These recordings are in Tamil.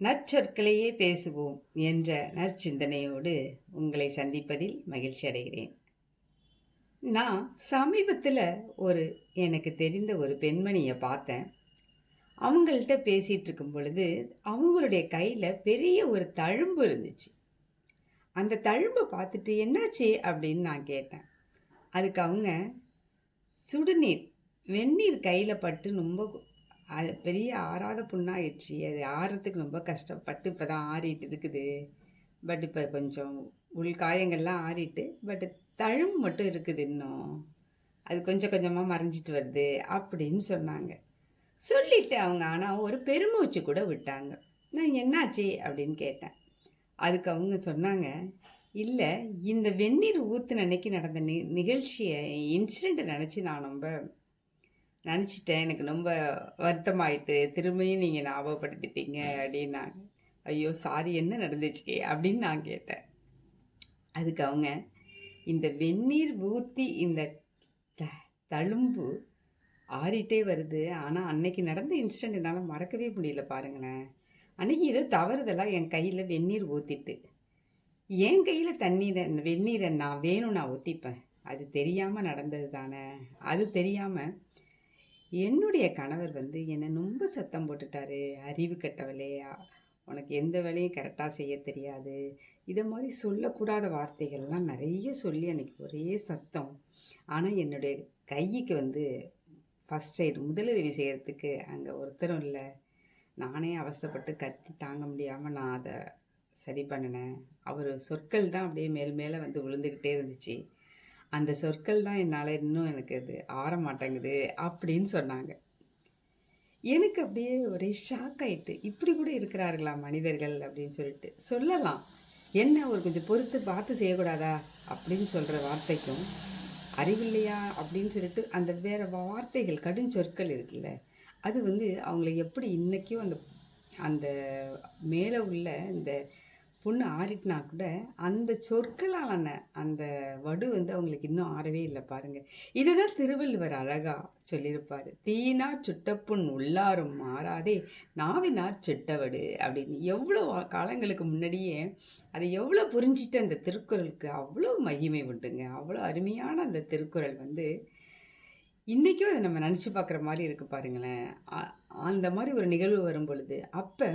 நற்சொற்களையே பேசுவோம் என்ற நற்சிந்தனையோடு உங்களை சந்திப்பதில் மகிழ்ச்சி அடைகிறேன். நான் சமீபத்தில் ஒரு எனக்கு தெரிந்த ஒரு பெண்மணியை பார்த்தேன். அவங்கள்ட்ட பேசிகிட்டு இருக்கும் பொழுது அவங்களுடைய கையில் பெரிய ஒரு தழும்பு இருந்துச்சு. அந்த தழும்பை பார்த்துட்டு என்னாச்சு அப்படின்னு நான் கேட்டேன். அதுக்கு அவங்க சுடுநீர் வெந்நீர் கையில் பட்டு ரொம்ப அது பெரிய ஆறாத புண்ணாயிடுச்சு அது ஆறுறதுக்கு ரொம்ப கஷ்டப்பட்டு இப்போ தான் ஆறிட்டு இருக்குது. பட் இப்போ கொஞ்சம் உள் காயங்கள்லாம் ஆறிட்டு பட் தழும் மட்டும் இருக்குது இன்னும். அது கொஞ்சம் கொஞ்சமாக மறைஞ்சிட்டு வருது அப்படின்னு சொன்னாங்க. சொல்லிட்டு அவங்க ஆனால் ஒரு பெருமூச்சு கூட விட்டாங்க. நான் என்னாச்சு அப்படின்னு கேட்டேன். அதுக்கு அவங்க சொன்னாங்க இல்லை இந்த வெந்நீர் ஊற்று அன்னைக்கு நடந்த நி நிகழ்ச்சியை இன்சிடெண்ட்டை நினச்சி நான் ரொம்ப நினச்சிட்டேன். எனக்கு ரொம்ப வருத்தமாயிட்டு திரும்பியும் நீங்கள் ஞாபகப்படுத்திட்டீங்க அப்படின்னாங்க. ஐயோ சாரி என்ன நடந்துச்சு? அப்படின்னு நான் கேட்டேன். அதுக்கு அவங்க இந்த வெந்நீர் ஊற்றி இந்த த தழும்பு ஆறிட்டே வருது. ஆனால் அன்னைக்கு நடந்த இன்சிடெண்ட் என்னால் மறக்கவே முடியல பாருங்களேன். அன்னைக்கு ஏதோ தவறுதலாக என் கையில் வெந்நீர் ஊற்றிட்டு என் கையில் தண்ணீரை வெந்நீரை நான் வேணும் நான் ஊற்றிப்பேன் அது தெரியாமல் நடந்தது தானே. அது தெரியாமல் என்னுடைய கணவர் வந்து என்னை ரொம்ப சத்தம் போட்டுட்டாரு. அறிவு கெட்டவளே உனக்கு எந்த வேலையும் கரெக்டாக செய்ய தெரியாது. இதை மாதிரி சொல்லக்கூடாத வார்த்தைகள்லாம் நிறைய சொல்லி அன்றைக்கி ஒரே சத்தம். ஆனால் என்னுடைய கைக்கு வந்து ஃபஸ்ட் எய்டு முதலுதவி செய்கிறதுக்கு அங்கே ஒருத்தரும் இல்லை. நானே அவசரப்பட்டு கத்தி தாங்க முடியாமல் நான் அதை சரி பண்ணினேன். அவர் சொற்கள் தான் அப்படியே மேல் மேலே வந்து விழுந்துக்கிட்டே இருந்துச்சு. அந்த சொற்கள் தான் என்னால் இன்னும் எனக்கு அது ஆற மாட்டேங்குது அப்படின்னு சொன்னாங்க. எனக்கு அப்படியே ஒரே ஷாக் ஆயிட்டு இப்படி கூட இருக்கிறார்களா மனிதர்கள் அப்படின்னு சொல்லிட்டு சொல்லலாம். என்ன ஒரு கொஞ்சம் பொறுத்து பார்த்து செய்யக்கூடாதா அப்படின்னு சொல்கிற வார்த்தைக்கும் அறிவில்லையா அப்படின்னு சொல்லிட்டு அந்த வேறு வார்த்தைகள் கடும் சொற்கள் இருக்குல்ல அது வந்து அவங்கள எப்படி இன்றைக்கும் அந்த அந்த மேலே உள்ள இந்த பொண்ணு ஆறிட்டுனா கூட அந்த சொற்களாலான அந்த வடு வந்து அவங்களுக்கு இன்னும் ஆறவே இல்லை பாருங்கள் இதை தான் திருவள்ளுவர் அழகாக சொல்லியிருப்பார். தீயினார் சுட்டப்புண் உள்ளாரும் மாறாதே நாவினார் சுட்டவடு அப்படின்னு. எவ்வளோ காலங்களுக்கு முன்னாடியே அதை எவ்வளோ புரிஞ்சிட்டு அந்த திருக்குறளுக்கு அவ்வளோ மகிமை உண்டுங்க. அவ்வளோ அருமையான அந்த திருக்குறள் வந்து இன்றைக்கும் அதை நம்ம நினச்சி பார்க்குற மாதிரி இருக்குது பாருங்களேன். அந்த மாதிரி ஒரு நிகழ்வு வரும் பொழுது அப்போ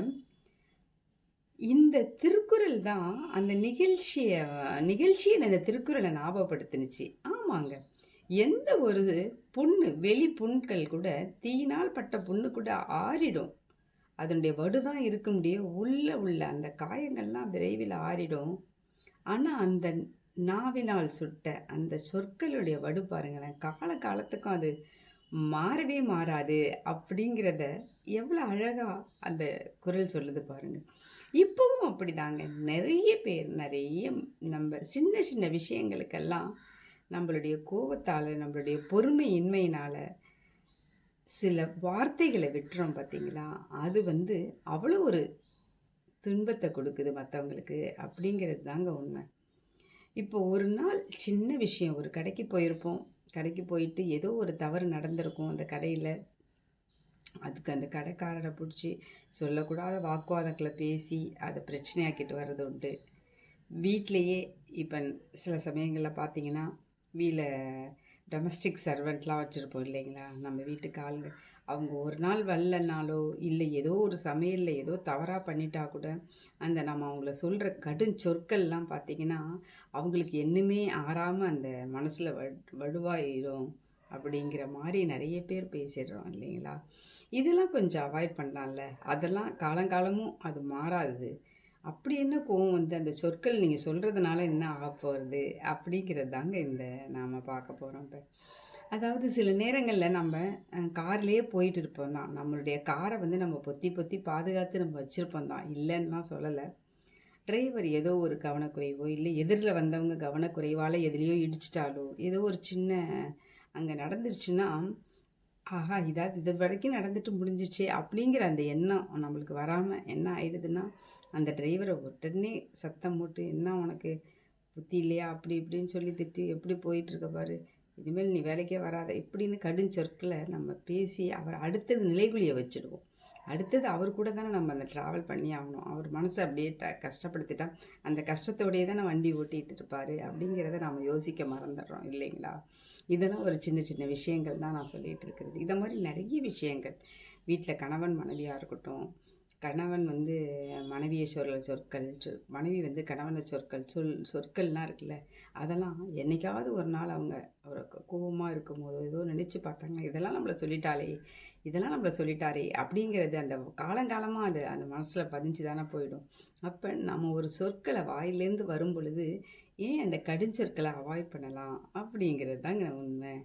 இந்த திருக்குறள் தான் அந்த நிகழ்ச்சியை நிகழ்ச்சியை அந்த திருக்குறளை ஞாபகப்படுத்தினுச்சு. ஆமாங்க. எந்த ஒரு புண்ணு வெளி புண்கள் கூட தீயினால் பட்ட புண்ணு கூட ஆறிடும். அதனுடைய வடு தான் இருக்க முடியும். உள்ளே உள்ள அந்த காயங்கள்லாம் விரைவில் ஆறிடும். ஆனால் அந்த நாவினால் சுட்ட அந்த சொற்களுடைய வடு பாருங்களேன். கால காலத்துக்கும் அது மாறவே மாறாது அப்படிங்கிறத எவ்வளோ அழகாக அந்த குரல் சொல்லுது பாருங்கள் இப்போவும் அப்படிதாங்க. நிறைய பேர் நிறைய நம்ம சின்ன சின்ன விஷயங்களுக்கெல்லாம் நம்மளுடைய கோபத்தால் நம்மளுடைய பொறுமையின்மையினால் சில வார்த்தைகளை விட்டுறோம் பார்த்தீங்களா அது வந்து அவ்வளோ ஒரு துன்பத்தை கொடுக்குது மற்றவங்களுக்கு அப்படிங்கிறது தாங்க உண்மை. இப்போ ஒரு நாள் சின்ன விஷயம் ஒரு கடைக்கு போயிருப்போம். கடைக்கு போயிட்டு ஏதோ ஒரு தவறு நடந்திருக்கும் அந்த கடையில். அதுக்கு அந்த கடைக்காரரை பிடிச்சி சொல்லக்கூடாத வாக்குவாதங்களை பேசி அதை பிரச்சனையாக்கிட்டு வர்றது உண்டு. வீட்டிலையே இப்போ சில சமயங்களில் பார்த்தீங்கன்னா வீட்டில் டொமஸ்டிக் சர்வெண்ட்லாம் வச்சுருப்போம் இல்லைங்களா? நம்ம வீட்டுக்கு ஆளுங்க. அவங்க ஒரு நாள் வரலனாலோ இல்லை ஏதோ ஒரு சமையலில் ஏதோ தவறாக பண்ணிட்டா கூட அந்த நம்ம அவங்கள சொல்கிற கடும் சொற்கள்லாம் பார்த்திங்கன்னா அவங்களுக்கு என்னமே ஆறாமல் அந்த மனசில் வ வலுவாயிடும் அப்படிங்கிற மாதிரி நிறைய பேர் பேசிடுறோம் இல்லைங்களா? இதெல்லாம் கொஞ்சம் அவாய்ட் பண்ணலாம்ல. அதெல்லாம் காலங்காலமும் அது மாறாது. அப்படி என்ன கோவம் வந்து அந்த சொற்கள் நீங்கள் சொல்கிறதுனால என்ன ஆக போகிறது அப்படிங்கிறது தாங்க இந்த நாம் பார்க்க போகிறோம் இப்போ. அதாவது சில நேரங்களில் நம்ம கார்லேயே போயிட்டு இருப்போம் தான். நம்மளுடைய காரை வந்து நம்ம பொத்தி பொத்தி பாதுகாத்து நம்ம வச்சுருப்போம் தான். இல்லைன்னா சொல்லலை. டிரைவர் ஏதோ ஒரு கவனக்குறைவோ இல்லை எதிரில் வந்தவங்க கவனக்குறைவால் எதுலேயோ இடிச்சிட்டாலோ ஏதோ ஒரு சின்ன அங்கே நடந்துருச்சுன்னா ஆஹா இதாவது இது வரைக்கும் நடந்துட்டு முடிஞ்சிச்சே அப்படிங்கிற அந்த எண்ணம் நம்மளுக்கு வராமல் என்ன ஆயிடுதுன்னா அந்த டிரைவரை உடனே சத்தம் போட்டு என்ன உனக்கு புத்தி இல்லையா? அப்படி இப்படின்னு சொல்லி திட்டு எப்படி போயிட்டுருக்க பாரு? இனிமேல் நீ வேலைக்கே வராத. இப்படின்னு கடும் சொற்களை நம்ம பேசி அவர் அடுத்தது நிலைகுலியை வச்சுடுவோம். அடுத்தது அவர் கூட தானே நம்ம அந்த ட்ராவல் பண்ணி ஆகணும். அவர் மனசை அப்படியே ட கஷ்டப்படுத்திட்டா அந்த கஷ்டத்தோடையே தானே வண்டி ஓட்டிகிட்டு இருப்பார் அப்படிங்கிறத நாம் யோசிக்க மறந்துடுறோம் இல்லைங்களா? இதெல்லாம் ஒரு சின்ன சின்ன விஷயங்கள் தான் நான் சொல்லிகிட்டு இருக்கிறது. இதை மாதிரி நிறைய விஷயங்கள். வீட்டில் கணவன் மனைவியாக இருக்கட்டும் கணவன் வந்து மனைவியை சொல்ல சொற்கள் சொல் மனைவி வந்து கணவனை சொற்கள் சொல் சொற்கள்லாம் இருக்குல்ல அதெல்லாம் என்னைக்காவது ஒரு நாள் அவங்க அவருக்கு கோபமாக இருக்கும்போது ஏதோ நினச்சி பார்த்தாங்க இதெல்லாம் நம்மளை சொல்லிட்டாளே இதெல்லாம் நம்மளை சொல்லிட்டாரே அப்படிங்கிறது அந்த காலங்காலமாக அது அந்த மனசில் பதிஞ்சு தானே போயிடும். அப்போ நம்ம ஒரு சொற்களை வாயிலேருந்து வரும் பொழுது ஏன் அந்த கடுஞ்சொற்களை அவாய்ட் பண்ணலாம் அப்படிங்கிறது தாங்க உண்மை.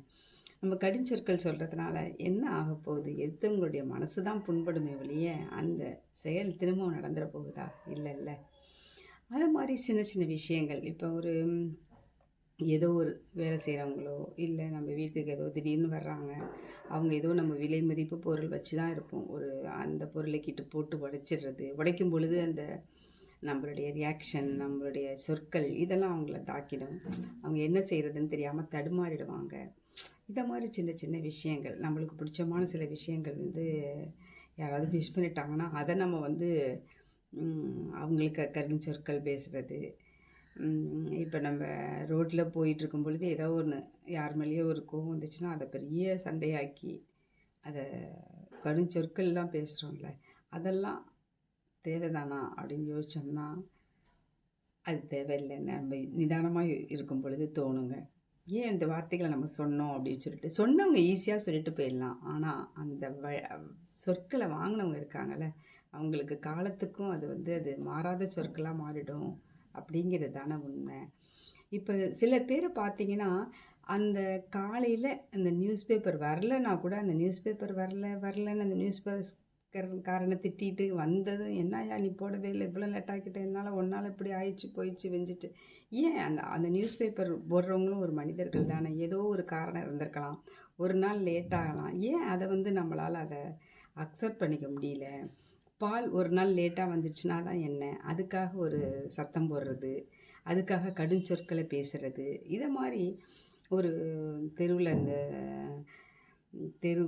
நம்ம கடுஞ்சொற்கள் சொல்கிறதுனால என்ன ஆக போகுது? எத்தவங்களுடைய மனசு தான் புண்படுமே ஒழிய அந்த செயல் திரும்பவும் நடந்துட போகுதா? இல்லை இல்லை. அது மாதிரி சின்ன சின்ன விஷயங்கள். இப்போ ஒரு ஏதோ ஒரு வேலை செய்கிறவங்களோ இல்லை நம்ம வீட்டுக்கு ஏதோ திடீர்னு வர்றாங்க. அவங்க ஏதோ நம்ம விலை மதிப்பு பொருள் வச்சு தான் இருப்போம். ஒரு அந்த பொருளை கிட்ட போட்டு உடைச்சிடுறது உடைக்கும் பொழுது அந்த நம்மளுடைய ரியாக்ஷன் நம்மளுடைய சொற்கள் இதெல்லாம் அவங்கள தாக்கிடும். அவங்க என்ன செய்கிறதுன்னு தெரியாமல் தடுமாறிடுவாங்க. இதை மாதிரி சின்ன சின்ன விஷயங்கள் நம்மளுக்கு பிடிச்சமான சில விஷயங்கள் வந்து யாராவது விஷ் பண்ணிட்டாங்கன்னா அதை நம்ம வந்து அவங்களுக்கு கருண் சொற்கள் பேசுகிறது இப்போ நம்ம ரோட்டில் போயிட்டுருக்கும் பொழுது ஏதோ ஒன்று யார் மேலேயோ ஒரு கோவம் வந்துச்சுன்னா அதை பெரிய சண்டையாக்கி அதை கடும் சொற்கள்லாம் பேசுகிறோம்ல அதெல்லாம் தேவைதானா அப்படின்னு யோசிச்சோம்னா அது தேவையில்லைன்னு நம்ம நிதானமாக இருக்கும் பொழுது தோணுங்க. ஏன் இந்த வார்த்தைகளை நம்ம சொன்னோம் அப்படின்னு சொல்லிட்டு சொன்னவங்க ஈஸியாக சொல்லிட்டு போயிடலாம். ஆனால் அந்த வ சொற்களை வாங்கினவங்க இருக்காங்கல்ல அவங்களுக்கு காலத்துக்கும் அது வந்து அது மாறாத சொற்களாக மாறிடும் அப்படிங்கிறது தானே உண்மை. இப்போ சில பேர் பார்த்தீங்கன்னா அந்த காலையில் அந்த நியூஸ் பேப்பர் வரலன்னா கூட அந்த நியூஸ் பேப்பர் வரல வரலன்னு அந்த நியூஸ் காரனை திட்டிட்டு வந்ததும் என்னையா நீ போடவே இல்லை. இவ்வளோ லேட் ஆக்கிட்ட என்னால் ஒன்றால் இப்படி ஆயிடுச்சு போயிடுச்சு வெஞ்சிட்டு. ஏன் அந்த அந்த நியூஸ் பேப்பர் போடுறவங்களும் ஒரு மனிதர்கள் தானே. ஏதோ ஒரு காரணம் இருந்திருக்கலாம். ஒரு நாள் லேட் ஆகலாம். ஏன் அதை வந்து நம்மளால் அதை அக்செப்ட் பண்ணிக்க முடியல? பால் ஒரு நாள் லேட்டாக வந்துச்சுன்னா தான் என்ன? அதுக்காக ஒரு சத்தம் போடுறது அதுக்காக கடும் சொற்களை பேசுகிறது இதை மாதிரி ஒரு தெருவில் இந்த தெரு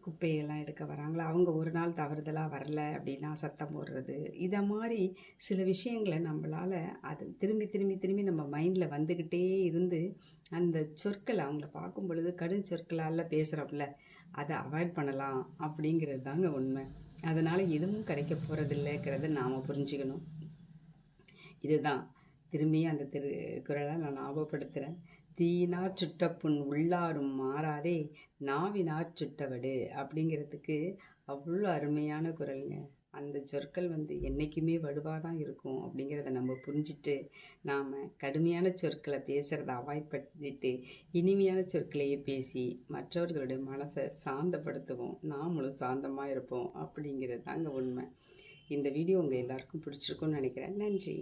குப்பையெல்லாம் எடுக்க வராங்களா? அவங்க ஒரு நாள் தவறுதலாக வரல அப்படின்னா சத்தம் போடுறது. இதை மாதிரி சில விஷயங்களை நம்மளால் அது திரும்பி திரும்பி திரும்பி நம்ம மைண்டில் வந்துக்கிட்டே இருந்து அந்த சொற்களை அவங்கள பார்க்கும் பொழுது கடும் சொற்களால் பேசுகிறோம்ல அதை அவாய்ட் பண்ணலாம் அப்படிங்கிறது தாங்க உண்மை. அதனால் எதுவும் கிடைக்க போகிறதில்லைங்கிறத நாம் புரிஞ்சுக்கணும். இதுதான். திரும்பியும் அந்த திரு குரலை நான் ஞாபகப்படுத்துகிறேன் தீயினார் சுட்டப்புண் உள்ளாரும் மாறாதே நாவினார் சுட்டவடு அப்படிங்கிறதுக்கு அவ்வளோ அருமையான குரலுங்க. அந்த சொற்கள் வந்து என்றைக்குமே வலுவாக தான் இருக்கும் அப்படிங்கிறத நம்ம புரிஞ்சுட்டு நாம் கடுமையான சொற்களை பேசுகிறத அவாய்ட் பண்ணிட்டு இனிமையான சொற்களையே பேசி மற்றவர்களுடைய மனசை சாந்தப்படுத்துவோம். நாமளும் சாந்தமாக இருப்போம் அப்படிங்கிறது தாங்க உண்மை. இந்த வீடியோ உங்கள் எல்லாருக்கும் பிடிச்சிருக்கும்னு நினைக்கிறேன். நன்றி.